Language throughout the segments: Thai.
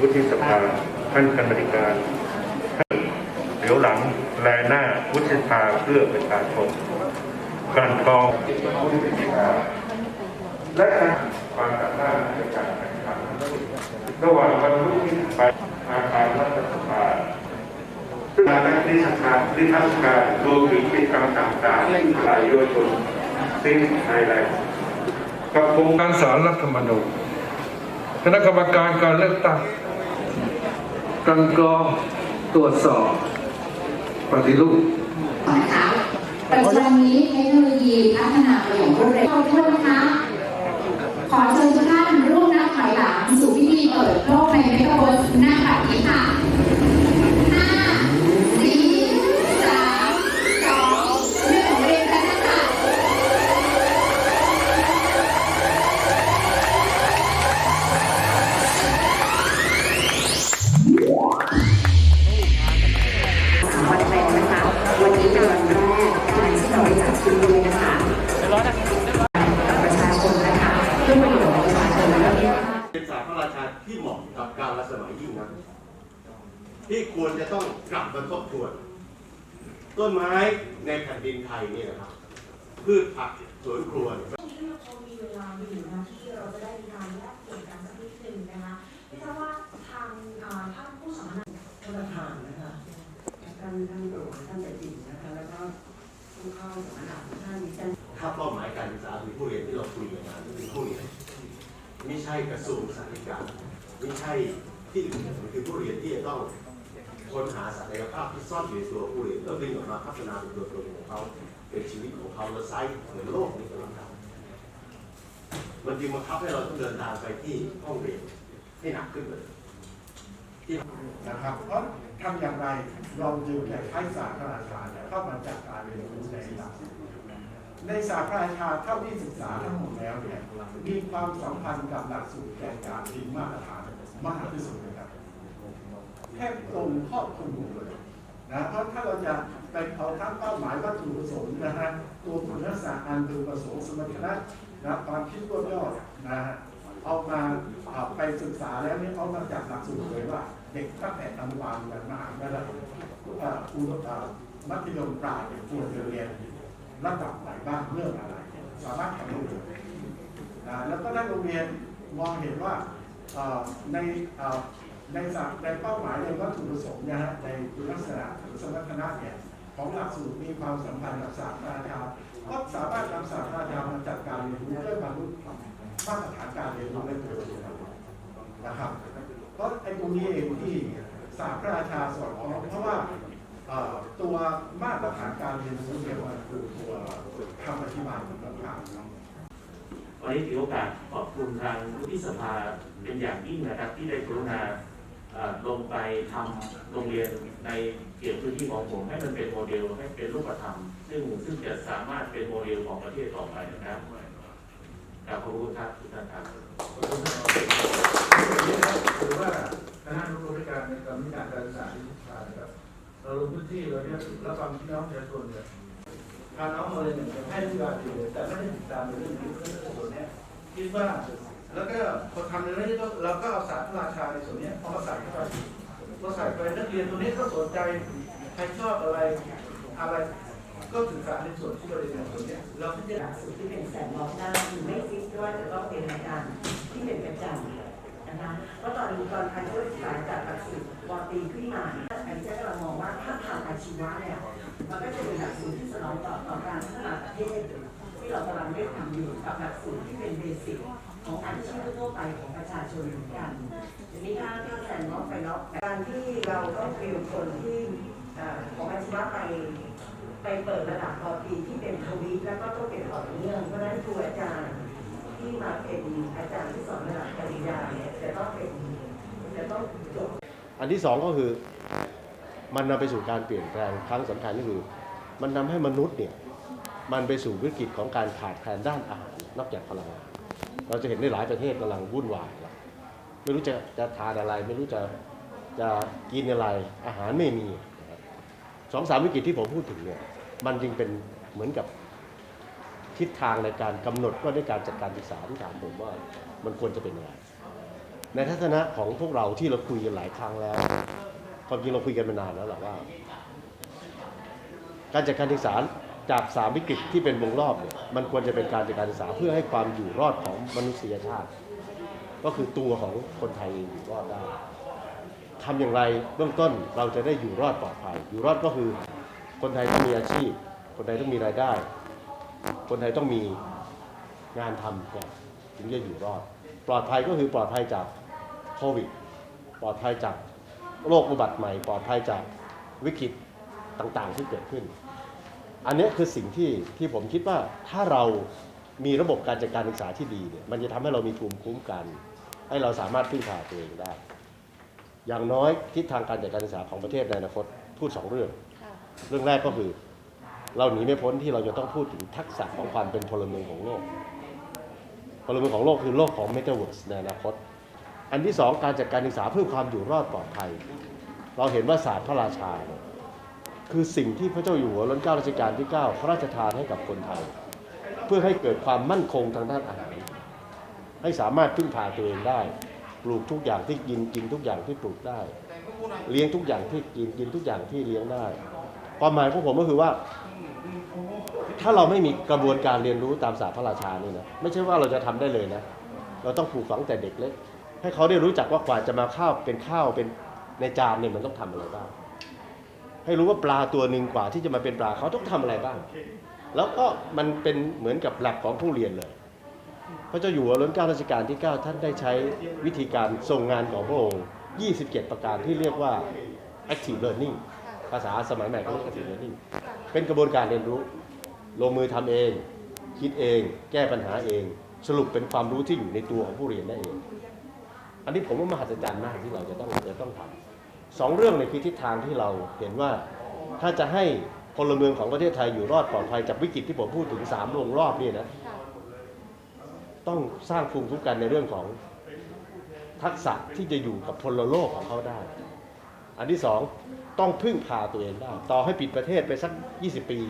วุฒิสภาท่านกรรมธิการเดี๋ยวหลังแลหน้าวุฒิสภาเพื่อประชาชนกลั่นกองวุฒิสภาและการความสามารถในการแข่งขันระหว่างบรรลุที่ไปอาคารรัฐสภาซึ่งการนิทรรศการนิทรรศการรวมถึงกิจกรรมต่างๆที่หลายยาวชนสิ้นไฮไลท์กับโครงการสารรัฐธรรมนูญคณะกรรมการการเลือกตั้ง กลันกรองตรวจสอบปฏิรูปนะคะปัจจุบันนี้เทคโนโลยีพัฒนาไปอย่างรวดเร็วขอโทษนะคะ ต้นไม้ในแผ่นดินไทยนี่นะครับพืชผักสวนครัวที่เราพอมีเวลาอยู่นะที่เราจะได้มีการแลกเปลี่ยนกันสักนิดหนึ่งนะคะไม่ทราบว่าทางอ่าท่านผู้สัมมนาท่านประธานนะคะท่านท่านโดท่านเดจินนะคะแล้วก็ผู้เข้าสัมมนาทุกท่านดิฉันถ้าเป้าหมายการศึกษาคือผู้เรียนที่เราคุยกันมาคือผู้เรียนไม่ใช่กระทรวงศึกษาธิการไม่ใช่ที่อื่นมันคือผู้เรียนที่จะต้อง ค้นหาศักยภาพที่ซ่อนอยู่ในตัวผู้เรียนแล้วดึงออกมาพัฒนาเป็นตัวตนของเขาเป็นชีวิตของเขาแล้วไซส์เหมือนโลกนี้กำลังทำมันจึงบังคับให้เราต้องเดินทางไปที่ห้องเรียนให้หนักขึ้นเลยนะครับเพราะทำอย่างไรเราจึงจะให้ศาสตร์พระราชาเนี่ยเข้ามาจัดการเรียนรู้ในหลักในศาสตร์พระราชาเท่าที่ศึกษาทั้งหมดแล้วเนี่ยมีความสัมพันธ์กับหลักสูตรแกนกลารที่มาตรฐานมากที่สุด เลยครับแทบตรงครอบคลุมเลยนะเพราะถ้าเราจะไปเอาทั้งเป้าหมายวัตถุประสงค์นะฮะตัวคุณลักษณะอันพึงประสงค์สมรรถนะนะความคิดต้นยอดนะฮะเอามาเอาไปศึกษาแล้วนี่เอามาจากหลักสูตรเลยว่า เด็กตั้งแต่อนุบาลยันมหาวิทยาลัยเอ่ออุดมเอ่อมัธยมปลายควรจะเรียนระดับไหนบ้างเรื่องอะไร สามารถทำได้นะแล้วก็ได้โรงเรียนมองเห็นว่าในอ ในสัในเป้าหมายในวัตถุประสงค์นะฮะในคุณลักษณะหรือสมรรถนะเนี่ยของหลักสูตรมีความสัมพันธ์กับศาสตร์พระราชาก็สามารถนำศาสตร์พระราชามาจัดการเรียนรู้เพื่อบรรลุมาตรฐานการเรียนรู้ในตัวเองนะครับเพราะไอ้ตรงนี้เองที่ศาสตร์พระราชาสอนของเพราะว่าตัวมาตรฐานการเรียนรู้เนี่ยมันคือตัวคำอธิบายของต่างๆเนาะวันนี้ถือโอกาสขอบคุณทางวุฒิสภาเป็นอย่างยิ่งนะครับที่ได้กรุณา ลงไปทำโรงเรียนในเขตพื้นที่ของผมให้มันเป็นโมเดลให้เป็นรูปธรรม ซึ่งซึ่งจะสามารถเป็นโมเดลของประเทศต่อไปนะครับกราบขอบคุณครับทุกท่านครับถือว่าคณะรู้ริการในกรรมการการศึกษาที่ผ่านนะครับเราลงพื้นที่เราเนี่ยรับฟังพี่น้องประชาชนเนี่ยพาน้องมาเลยเนี่ยให้บริการอยู่แต่ไม่ได้ติดตามในเรื่องนี้เรื่องนเนี้ยคิดว่า แล้วก็พอทำในเรื่องนี้เราก็เอาศารพระราชาในส่วนนี้ยพอมาใส่เข้าไปพอใส่ไปนักเรียนตัวนี้ก็สนใจใครชอบอะไรอะไรก็ศึกษาในส่วนที่เราเรียนในส่วนนี้เราพิจารหณาลักสูตรที่เป็นแสนล็อกได้คือไม่ฟิกว่าจะต้องเป็นอาจารย์ที่เป็นประจำนะคะเพราะตอนนี้ตอนทางผู้ศึกษาจากหลักสูตรปตรีขึ้นมาอันนี้จะกำลังมองว่าถ้าผ่านอาชีวะเนี่ยมันก็จะเป็นหลักสูตรที่สนองตอบต่อการพัฒนาประเทศที่เรากำลังได้ทำอยู่กับหลักสูตรที่เป็นเบสิก ของอาชีพทั่วไปของประชาชนเหมือนกันทีนี้ถ้าถ้าแสนล็อกไปล็อกการที่เราต้องเตรียมคนที่ของอาชีวะไปไปเปิดระดับปอตีที่เป็นทวีตแล้วก็ต้องเป็นต่อเนื่องเพราะฉะนั้นครูอาจารย์ที่มาเป็นอาจารย์ที่สอนระดับปริญญาเนี่ยจะต้องเป็นจะต้องจบอันที่สองก็คือมันนำไปสู่การเปลี่ยนแปลงครั้งสำคัญก็คือ มันนำให้มนุษย์เนี่ยมันไปสู่วิกฤตของการขาดแคลนด้านอาหารนอกจากพลังงาน เราจะเห็นในหลายประเทศกำลังวุ่นวายแล้วไม่รู้จะจะทานอะไร ไม่รู้จะจะกินอะไรอาหารไม่มีสองสามวิกฤตที่ผมพูดถึงเนี่ยมันจึงเป็นเหมือนกับทิศทางในการกำหนดว่าด้วยการจัดการศึกษาที่ถามผมว่ามันควรจะเป็นยังไงในทัศนะของพวกเราที่เราคุยกันหลายครั้งแล้วความจริงเราคุยกันมานานแล้วแหละว่า การจัดการศึกษา จากสามวิกฤตที่เป็นวงรอบเนี่ยมันควรจะเป็นการจัดการศึกษาเพื่อให้ความอยู่รอดของมนุษยชาติ ก็คือตัวของคนไทยเองอยู่รอดได้ทำอย่างไรเบื้องต้นเราจะได้อยู่รอดปลอดภัย อยู่รอดก็คือ คนไทยต้องมีอาชีพ คนไทยต้องมีรายได้ คนไทยต้องมีงานทำก่อนถึงจะอยู่รอด ปลอดภัยก็คือปลอดภัยจากโควิด ปลอดภัยจากโรคอุบัติใหม่ ปลอดภัยจากวิกฤตต่างๆที่เกิดขึ้น อันเนี้ยคือสิ่งที่ที่ผมคิดว่าถ้าเรามีระบบการจัดการศึกษาที่ดีเนี่ยมันจะทำให้เรามีภูมิคุ้มกัน ให้เราสามารถพึ่งพาตัวเองได้ อย่างน้อยทิศทางการจัดการศึกษาของประเทศในอนาคตพูดสองเรื่อง เรื่องแรกก็คือ เราหนีไม่พ้นที่เราจะต้องพูดถึงทักษะของความเป็นพลเมืองของโลกพลเมืองของโลกคือโลกของเมตาเวิร์สในอนาคต อันที่สองการจัดการศึกษาเพื่อความอยู่รอดปลอดภัย เราเห็นว่าศาสตร์พระราชาเนี่ย คือสิ่งที่พระเจ้าอยู่หัวรัชกาลรัชกาลที่ 9 พระราชทานให้กับคนไทย เพื่อให้เกิดความมั่นคงทางด้านอาหารให้สามารถพึ่งพาตัวเองได้ ปลูกทุกอย่างที่กินกินทุกอย่างที่ปลูกได้ เลี้ยงทุกอย่างที่กินกินทุกอย่างที่เลี้ยงได้ ความหมายของผมก็คือว่า ถ้าเราไม่มีกระบวนการเรียนรู้ตามศาสตร์พระราชานี่นะไม่ใช่ว่าเราจะทำได้เลยนะ เราต้องปลูกฝังแต่เด็กเล็กให้เขาได้รู้จักว่ากว่าจะมาข้าวเป็นข้าวเป็นในจานเนี่ยมันต้องทำอะไรบ้าง ให้รู้ว่าปลาตัวหนึ่งกว่าที่จะมาเป็นปลาเขาต้องทำอะไรบ้าง แล้วก็มันเป็นเหมือนกับหลักของผู้เรียนเลย พระเจ้าอยู่หัวรัชการัชกาลที่ 9 ท่านได้ใช้วิธีการทรงงานของพระองค์ 27 ประการที่เรียกว่า active learning ภาษาสมัยใหม่เขาเรียก active learning เป็นกระบวนการเรียนรู้ ลงมือทำเอง คิดเอง แก้ปัญหาเอง สรุปเป็นความรู้ที่อยู่ในตัวของผู้เรียนได้เอง อันนี้ผมว่ามหัศจรรย์มากที่เราจะต้องจะต้องทำ สองเรื่องเนี่ยคือทิศทางที่เราเห็นว่าถ้าจะให้พลเมืองของประเทศไทยอยู่รอดปลอดภัยจากวิกฤตที่ผมพูดถึงสามวงรอบนี่นะต้องสร้างภูมิคุ้มกันในเรื่องของทักษะที่จะอยู่กับพลโลกของเขาได้ อันที่สองต้องพึ่งพาตัวเองได้ ต่อให้ปิดประเทศไปสัก 20 ปี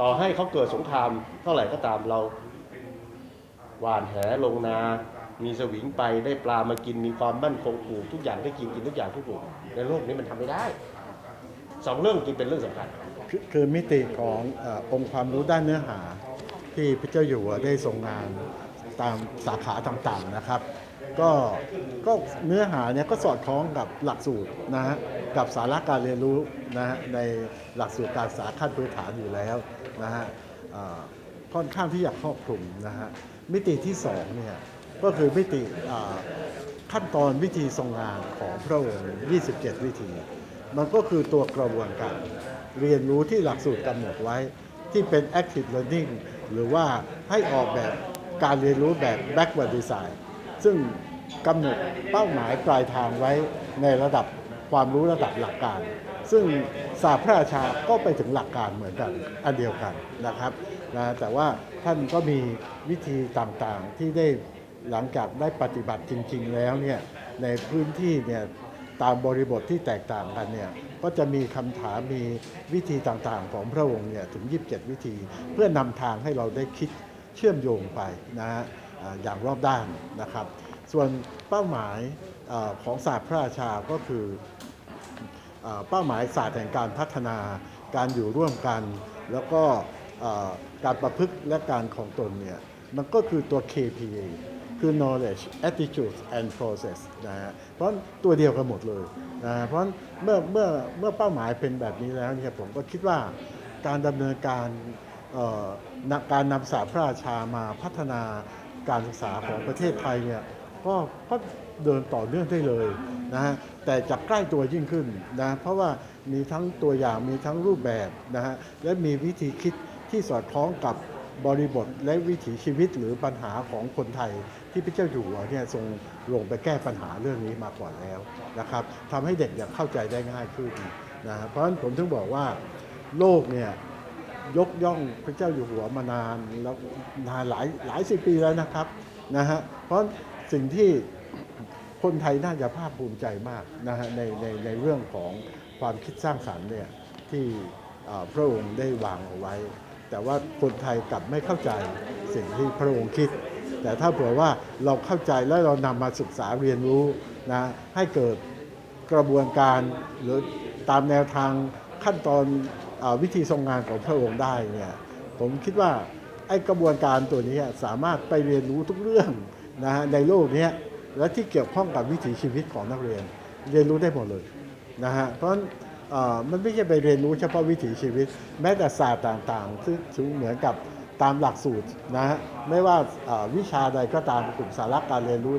ต่อให้เขาเกิดสงครามเท่าไหร่ก็ตามเราหวานแหลงนา มีสวิงไปได้ปลามากินมีความมั่นคงปลูกทุกอย่างได้กินกินทุกอย่างทุกปลูกในโลกนี้มันทำไม่ได้สองเรื่องจึงเป็นเรื่องสำคัญคือคือมิติขององค์ความรู้ด้านเนื้อหา ที่พระเจ้าอยู่หัวได้ทรงงานตามสาขาต่างๆนะครับ ก็ก็เนื้อหาเนี่ยก็สอดคล้องกับหลักสูตรนะฮะกับสาระการเรียนรู้นะฮะในหลักสูตรการศึกษาขั้นพื้นฐานอยู่แล้วนะฮะค่อนข้างที่จะครอบคลุมนะฮะมิติที่สองเนี่ย ก็คือมิติขั้นตอนวิธีทรงงานของพระองค์ 27 วิธี มันก็คือตัวกระบวนการเรียนรู้ที่หลักสูตรกำหนดไว้ที่เป็น active learning หรือว่าให้ออกแบบการเรียนรู้แบบ backward design ซึ่งกำหนดเป้าหมายปลายทางไว้ในระดับความรู้ระดับหลักการ ซึ่งศาสตร์พระราชาก็ไปถึงหลักการเหมือนกันอันเดียวกันนะครับนะแต่ว่าท่านก็มีวิธีต่างๆที่ได้ หลังจากได้ปฏิบัติจริง ๆ แล้วเนี่ยในพื้นที่เนี่ยตามบริบทที่แตกต่างกันเนี่ยก็จะมีคำถามมีวิธีต่างๆ ของพระองค์เนี่ยถึง 27 วิธี เพื่อนำทางให้เราได้คิดเชื่อมโยงไปนะฮะอย่างรอบด้านนะครับ ส่วนเป้าหมายอของศาสตร์พระราชาก็คือเอ่อเป้าหมายศาสตร์แห่งการพัฒนาการอยู่ร่วมกัน แล้วก็การประพฤติและการของตนเนี่ยมันก็คือตัว KPA คือ knowledge attitude and process นะฮะเพราะตัวเดียวกันหมดเลยนะเพราะเมื่อเมื่อเมื่อเป้าหมายเป็นแบบนี้แล้วเนี่ยผมก็คิดว่าการดำเนินการการนำศาสตร์พระราชามาพัฒนาการศึกษาของประเทศไทยเนี่ยก็ก็เดินต่อเนื่องได้เลยนะฮะแต่จะใกล้ตัวยิ่งขึ้นนะเพราะว่ามีทั้งตัวอย่างมีทั้งรูปแบบนะฮะและมีวิธีคิดที่สอดคล้องกับบริบทและวิถีชีวิตหรือปัญหาของคนไทย ที่พระเจ้าอยู่หัวเนี่ยทรงลงไปแก้ปัญหาเรื่องนี้มาก่อนแล้วนะครับทำให้เด็กเนี่ยเข้าใจได้ง่ายขึ้นนะเพราะฉะนั้นผมถึงบอกว่าโลกเนี่ยยกย่องพระเจ้าอยู่หัวมานานแล้วนานหลายหลายสิบปีแล้วนะครับนะฮะเพราะสิ่งที่คนไทยน่าจะภาคภูมิใจมากนะฮะในในในเรื่องของความคิดสร้างสรรค์เนี่ยที่พระองค์ได้วางเอาไว้ แต่ว่าคนไทยกลับไม่เข้าใจสิ่งที่พระองค์คิด แต่ถ้าเผื่อว่าเราเข้าใจแล้วเรานำมาศึกษาเรียนรู้นะให้เกิดกระบวนการหรือตามแนวทางขั้นตอนอวิธีทรงงานของพระองค์ได้เนี่ยผมคิดว่าไอ้กระบวนการตัวนี้สามารถไปเรียนรู้ทุกเรื่องนะฮะในโลกนี้และที่เกี่ยวข้องกับวิถีชีวิตของนักเรียน เรียนรู้ได้หมดเลยนะฮะเพราะฉะนั้นมันไม่ใช่ไปเรียนรู้เฉพาะวิถีชีวิต แม้แต่ศาสตร์ต่างๆ ซึ่งเหมือนกับ ตามหลักสูตรนะฮะไม่ว่าเอ่อวิชาใดก็ตามกลุ่มสาระการเรียนรู้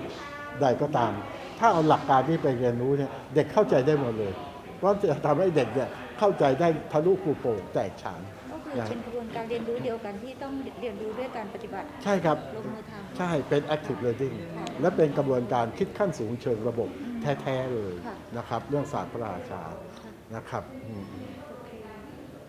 ใดก็ตาม ถ้าเอาหลักการที่ไปเรียนรู้เนี่ยเด็กเข้าใจได้หมดเลยเพราะจะทำให้เด็กเนี่ยเข้าใจได้ทะลุปูโป่งแตกฉานก็คือเป็นกระบวนการเรียนรู้เดียวกันที่ต้องเรียนรู้ด้วยการปฏิบัติ ใช่ครับลงมือทำใช่เป็น active learning และเป็นกระบวนการคิดขั้นสูงเชิงระบบแท้ ๆ เลยค่ะนะครับ เรื่องศาสตร์พระราชานะครับอืม